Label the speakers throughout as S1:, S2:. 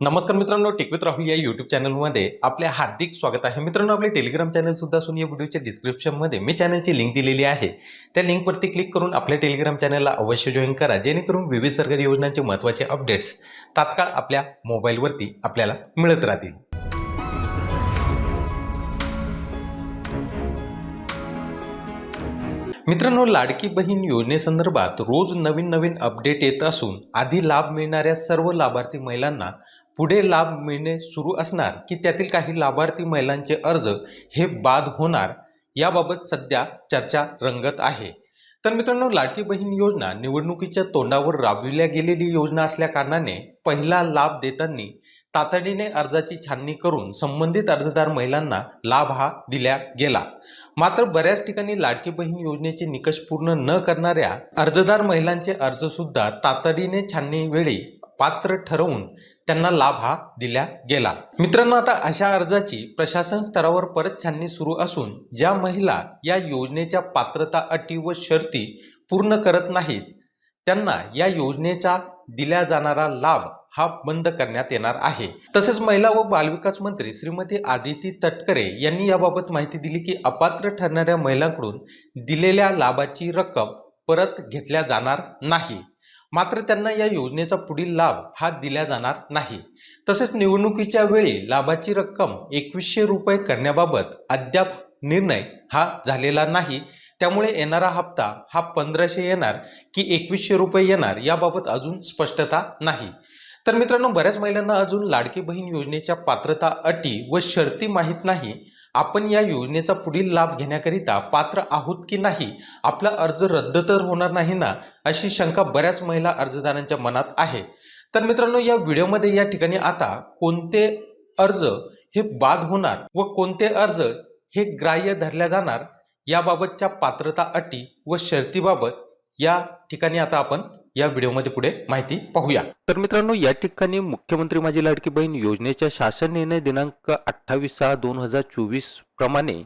S1: नमस्कार मित्रांनो टेकवित राहुल या युट्यूब चॅनलमध्ये आपले हार्दिक स्वागत आहे. मित्रांनो आपले टेलिग्राम चॅनल सुद्धा असून या व्हिडिओच्या डिस्क्रिप्शनमध्ये मी चॅनलची लिंक दिलेली आहे. त्या लिंकवरती क्लिक करून आपल्या टेलिग्राम चॅनलला अवश्य जॉईन करा जेणेकरून विविध सरकारी योजनांचे महत्त्वाचे अपडेट्स तात्काळ आपल्या मोबाईलवरती आपल्याला मिळत राहतील. मित्रांनो लाडकी बहीण योजनेसंदर्भात रोज नवीन नवीन अपडेट येत असून आधी लाभ मिळणाऱ्या सर्व लाभार्थी महिलांना पुढे लाभ मिळणे सुरू असणार की त्यातील काही लाभार्थी महिलांचे अर्ज हे बाद होणार याबाबत सध्या चर्चा रंगत आहे. तर मित्रांनो लाडकी बहीण योजना निवडणुकीच्या तोंडावर राबविल्या गेलेली योजना असल्या कारणाने पहिला लाभ देताना तातडीने अर्जाची छाननी करून संबंधित अर्जदार महिलांना लाभ हा दिला गेला. मात्र बऱ्याच ठिकाणी लाडकी बहीण योजनेचे निकष पूर्ण न करणाऱ्या अर्जदार महिलांचे अर्ज सुद्धा तातडीने छाननी वेळी पात्र ठरवून त्यांना लाभ हा दिला गेला. मित्रांनो आता अशा अर्जाची प्रशासन स्तरावर परत छाननी सुरू असून ज्या महिला या योजनेच्या पात्रता अटी व शर्ती पूर्ण करत नाहीत त्यांना या योजनेचा दिला जाणारा लाभ हा बंद करण्यात येणार आहे. तसेच महिला व बालविकास मंत्री श्रीमती आदिती तटकरे यांनी याबाबत माहिती दिली की अपात्र ठरणाऱ्या महिलांकडून दिलेल्या लाभाची रक्कम परत घेतल्या जाणार नाही. मात्र त्यांना या योजनेचा पुढील लाभ हा दिला जाणार नाही. तसेच निवडणुकीच्या वेळी लाभाची रक्कम एकवीसशे रुपये करण्याबाबत अद्याप निर्णय हा झालेला नाही. त्यामुळे येणारा हप्ता हा पंधराशे येणार की एकवीसशे रुपये येणार याबाबत अजून स्पष्टता नाही. तर मित्रांनो बऱ्याच महिलांना अजून लाडकी बहीण योजनेच्या पात्रता अटी व शर्ती माहीत नाही. आपण या योजनेचा पुढील लाभ घेण्याकरिता पात्र आहोत की नाही आपला अर्ज रद्द तर होणार नाही ना अशी शंका बऱ्याच महिला अर्जदारांच्या मनात आहे. तर मित्रांनो या व्हिडिओमध्ये या ठिकाणी आता कोणते अर्ज हे बाद होणार व कोणते अर्ज हे ग्राह्य धरल्या जाणार याबाबतच्या पात्रता अटी व शर्तीबाबत या ठिकाणी आता आपण या व्हिडिओमध्ये पुढे माहिती पाहूया.
S2: तर मित्रांनो या ठिकाणी मुख्यमंत्री माझी लाडकी बहीण योजनेच्या शासन निर्णय दिनांक अठ्ठावीस सहा दोन हजार चोवीस प्रमाणे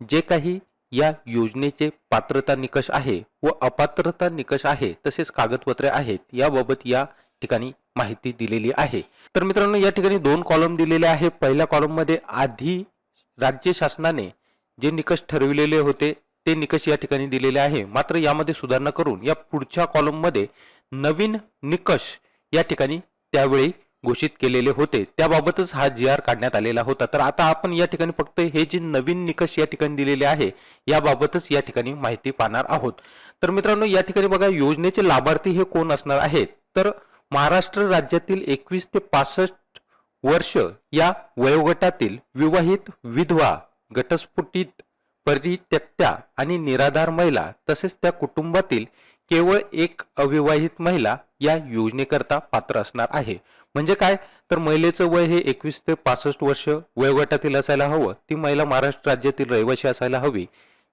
S2: जे काही या योजनेचे पात्रता निकष आहे व अपात्रता निकष आहे तसेच कागदपत्रे आहेत याबाबत या ठिकाणी माहिती दिलेली आहे. तर मित्रांनो या ठिकाणी दोन कॉलम दिलेले आहे. पहिल्या कॉलममध्ये आधी राज्य शासनाने जे निकष ठरविलेले होते ते निकष या ठिकाणी दिलेले आहे. मात्र यामध्ये सुधारणा करून या पुढच्या कॉलममध्ये नवीन निकष या ठिकाणी त्यावेळी घोषित केलेले होते. त्याबाबतच हा जी आर काढण्यात आलेला होता. तर आता आपण या ठिकाणी फक्त हे जे नवीन निकष या ठिकाणी दिलेले आहे याबाबतच या ठिकाणी माहिती पाहणार आहोत. तर मित्रांनो या ठिकाणी बघा योजनेचे लाभार्थी हे कोण असणार आहेत? तर महाराष्ट्र राज्यातील एकवीस ते पासष्ट वर्ष या वयोगटातील विवाहित विधवा घटस्फुटीत परित्यक्त्या आणि निराधार महिला तसेच त्या कुटुंबातील केवळ एक अविवाहित महिला या योजनेकरता पात्र असणार आहे. म्हणजे काय? तर महिलेचं वय हे एकवीस ते पासष्ट वर्ष वयोगटातील असायला हवं. ती महिला महाराष्ट्र राज्यातील रहिवासी असायला हवी.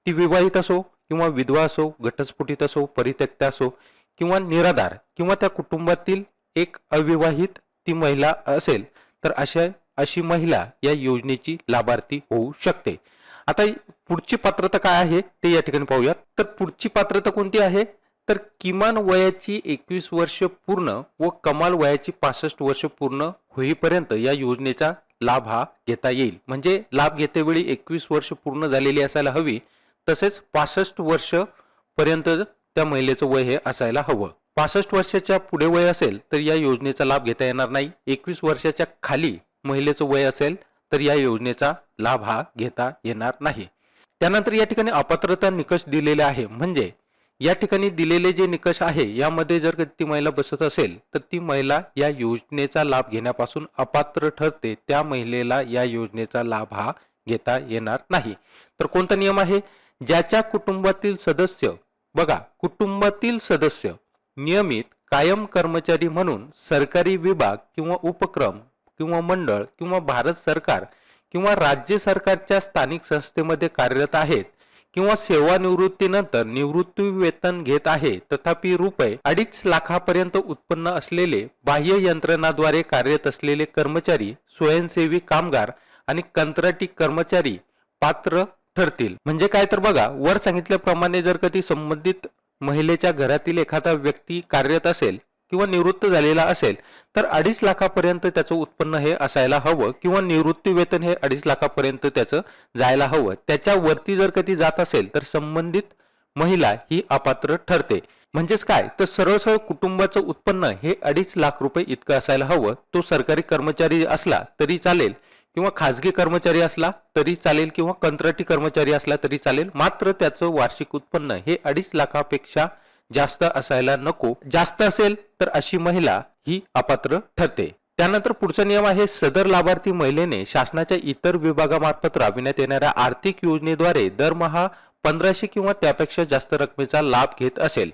S2: ती विवाहित असो किंवा विधवा असो घटस्फुटीत असो परित्यक्त्या असो किंवा निराधार किंवा त्या कुटुंबातील एक अविवाहित ती महिला असेल तर अशा अशी महिला या योजनेची लाभार्थी होऊ शकते. आता पुढची पात्रता काय आहे ते या ठिकाणी पाहूयात. तर पुढची पात्रता कोणती आहे? तर किमान वयाची एकवीस वर्ष पूर्ण व कमाल वयाची पासष्ट वर्ष पूर्ण होईपर्यंत या योजनेचा लाभ हा घेता येईल. म्हणजे लाभ घेतेवेळी एकवीस वर्ष पूर्ण झालेली असायला हवी. तसेच पासष्ट वर्ष पर्यंत त्या महिलेचं वय हे असायला हवं. पासष्ट वर्षाच्या पुढे वय असेल तर या योजनेचा लाभ घेता येणार नाही. एकवीस वर्षाच्या खाली महिलेचं वय असेल तर या योजनेचा लाभ हा घेता येणार नाही. त्यानंतर या ठिकाणी अपात्रता निकष दिलेले आहे. म्हणजे या ठिकाणी दिलेले जे निकष आहे यामध्ये जर ती महिला बसत असेल तर ती महिला या योजनेचा लाभ घेण्यापासून अपात्र ठरते. त्या महिलेला या योजनेचा लाभ हा घेता येणार नाही. तर कोणता नियम आहे? ज्याच्या कुटुंबातील सदस्य बघा कुटुंबातील सदस्य नियमित कायम कर्मचारी म्हणून सरकारी विभाग किंवा उपक्रम किंवा मंडळ किंवा भारत सरकार किंवा राज्य सरकारच्या स्थानिक संस्थेमध्ये कार्यरत आहेत किंवा सेवानिवृत्तीनंतर निवृत्ती वेतन घेत आहे तथापि रुपये अडीच लाखापर्यंत उत्पन्न असलेले बाह्य यंत्रणाद्वारे कार्यरत असलेले कर्मचारी स्वयंसेवी कामगार आणि कंत्राटी कर्मचारी पात्र ठरतील. म्हणजे काय तर बघा वर सांगितल्याप्रमाणे जर कधी संबंधित महिलेच्या घरातील एखादा व्यक्ती कार्यरत असेल किंवा निवृत्त झालेला असेल तर अडीच लाखापर्यंत त्याचं उत्पन्न हे असायला हवं किंवा निवृत्ती वेतन हे अडीच लाखापर्यंत त्याचं जायला हवं. त्याच्यावरती जर कधी जात असेल तर संबंधित महिला ही अपात्र ठरते. म्हणजेच काय? तर सरळ सरळ कुटुंबाचं उत्पन्न हे अडीच लाख रुपये इतकं असायला हवं. तो सरकारी कर्मचारी असला तरी चालेल किंवा खाजगी कर्मचारी असला तरी चालेल किंवा कंत्राटी कर्मचारी असला तरी चालेल. मात्र त्याचं वार्षिक उत्पन्न हे अडीच लाखापेक्षा जास्त असायला नको. जास्त असेल तर अशी महिला ही अपात्र ठरते. त्यानंतर पुढचा नियम आहे सदर लाभार्थी महिलेने शासनाच्या इतर विभागामार्फत राबविण्यात येणाऱ्या आर्थिक योजनेद्वारे दरमहा पंधराशे किंवा त्यापेक्षा जास्त रकमेचा लाभ घेत असेल.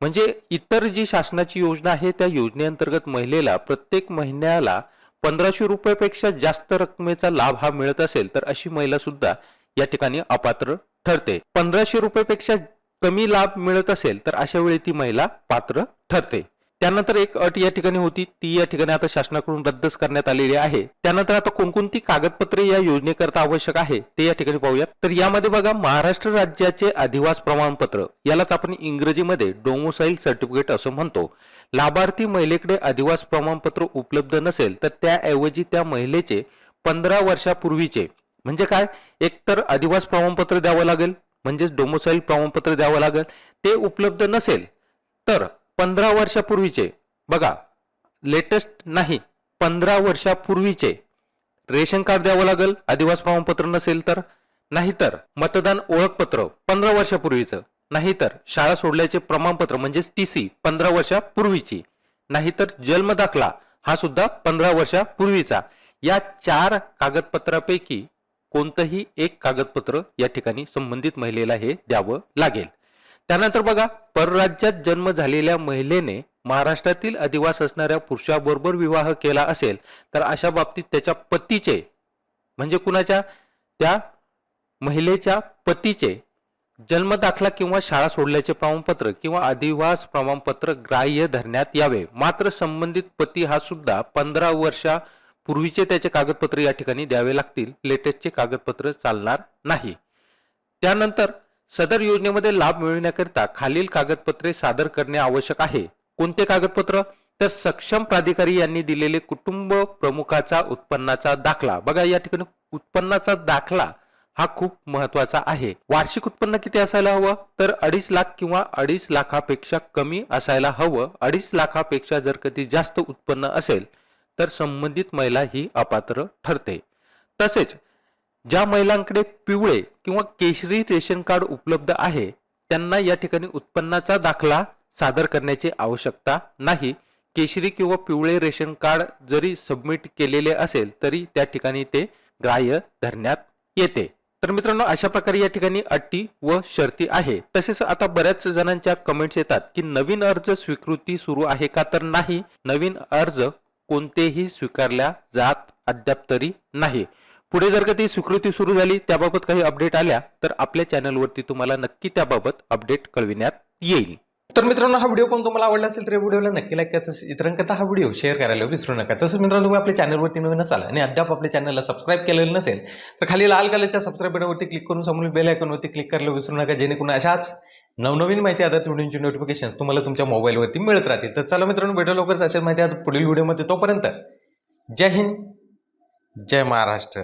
S2: म्हणजे इतर जी शासनाची योजना आहे त्या योजनेअंतर्गत महिलेला प्रत्येक महिन्याला पंधराशे रुपयापेक्षा जास्त रकमेचा लाभ हा मिळत असेल तर अशी महिला सुद्धा या ठिकाणी अपात्र ठरते. पंधराशे रुपयापेक्षा कमी लाभ मिळत असेल तर अशा वेळी ती महिला पात्र ठरते. त्यानंतर एक अट या ठिकाणी होती ती या ठिकाणी आता शासनाकडून रद्दच करण्यात आलेली आहे. त्यानंतर आता कोणकोणती कागदपत्रे या योजनेकरता आवश्यक आहे ते या ठिकाणी पाहूयात. तर यामध्ये बघा महाराष्ट्र राज्याचे अधिवास प्रमाणपत्र यालाच आपण इंग्रजीमध्ये डोमोसाईल सर्टिफिकेट असं म्हणतो. लाभार्थी महिलेकडे अधिवास प्रमाणपत्र उपलब्ध नसेल तर त्याऐवजी त्या महिलेचे पंधरा वर्षापूर्वीचे. म्हणजे काय? एकतर अधिवास प्रमाणपत्र द्यावं लागेल म्हणजेच डोमोसाईल प्रमाणपत्र द्यावं लागेल. ते उपलब्ध नसेल तर पंधरा वर्षापूर्वीचे बघा लेटेस्ट नाही पंधरा वर्षापूर्वीचे रेशन कार्ड द्यावं लागेल आदिवास प्रमाणपत्र नसेल तर. नाहीतर मतदान ओळखपत्र पंधरा वर्षापूर्वीचं. नाहीतर शाळा सोडल्याचे प्रमाणपत्र म्हणजेच टी सी पंधरा वर्षापूर्वीची. नाहीतर जन्म दाखला हा सुद्धा पंधरा वर्षापूर्वीचा. या चार कागदपत्रापैकी कोणतंही एक कागदपत्र या ठिकाणी संबंधित महिलेला हे द्यावं लागेल. त्यानंतर बघा परराज्यात जन्म झालेल्या महिलेने महाराष्ट्रातील अधिवास असणाऱ्या पुरुषाबरोबर विवाह केला असेल तर अशा बाबतीत त्याच्या पतीचे म्हणजे कुणाच्या? त्या महिलेच्या पतीचे जन्मदाखला किंवा शाळा सोडल्याचे प्रमाणपत्र किंवा अधिवास प्रमाणपत्र ग्राह्य धरण्यात यावे. मात्र संबंधित पती हा सुद्धा पंधरा वर्षा पूर्वीचे त्याचे कागदपत्र या ठिकाणी द्यावे लागतील. लेटेस्टचे कागदपत्र चालणार नाही. त्यानंतर सदर योजनेमध्ये लाभ मिळविण्याकरिता खालील कागदपत्रे सादर करणे आवश्यक आहे. कोणते कागदपत्र? तर सक्षम प्राधिकारी यांनी दिलेले कुटुंब प्रमुखाचा उत्पन्नाचा दाखला. बघा या ठिकाणी उत्पन्नाचा दाखला हा खूप महत्त्वाचा आहे. वार्षिक उत्पन्न किती असायला हवं? तर अडीच लाख किंवा अडीच लाखापेक्षा कमी असायला हवं. अडीच लाखापेक्षा जर कधी जास्त उत्पन्न असेल तर संबंधित महिला ही अपात्र ठरते. तसेच ज्या महिलांकडे पिवळे किंवा केशरी रेशन कार्ड उपलब्ध आहे त्यांना या ठिकाणी उत्पन्नाचा दाखला सादर करण्याची आवश्यकता नाही. केशरी किंवा पिवळे रेशन कार्ड जरी सबमिट केलेले असेल तरी त्या ठिकाणी ते ग्राह्य धरण्यात येते. तर मित्रांनो अशा प्रकारे या ठिकाणी अटी व शर्ती आहे. तसेच आता बऱ्याच जणांच्या कमेंट्स येतात की नवीन अर्ज स्वीकृती सुरू आहे का तर नाही? नवीन अर्ज कोणतेही स्वीकारल्या जात अद्याप तरी नाही. पुढे जर का ती स्वीकृती सुरू झाली त्याबाबत काही अपडेट आल्या तर आपल्या चॅनलवरती तुम्हाला नक्की त्याबाबत अपडेट कळविण्यात येईल.
S1: तर मित्रांनो हा व्हिडिओ पण तुम्हाला आवडला असेल तर या व्हिडिओला नक्की लाईक करा. तसंच इतरांकरता हा व्हिडिओ शेअर करायला विसरू नका. तसंच मित्रांनो तुम्ही आपल्या चॅनलवरती नवीन असाल आणि अद्याप आपल्या चॅनलला सबस्क्राईब केलेलं नसेल तर खाली लाल कलरच्या सबस्क्राईब बटनवरती क्लिक करून समोर बेल आयकॉनवरती क्लिक करायला विसरू नका. जेणेकरून अशाच नवनवीन माहिती आधारित व्हिडिओची नोटिफिकेशन तुम्हाला तुमच्या मोबाईलवरती मिळत राहतील. तर चला मित्रांनो व्हिडिओ लवकरच असेल माहिती आता पुढील व्हिडिओमध्ये तोपर्यंत जय हिंद जय महाराष्ट्र.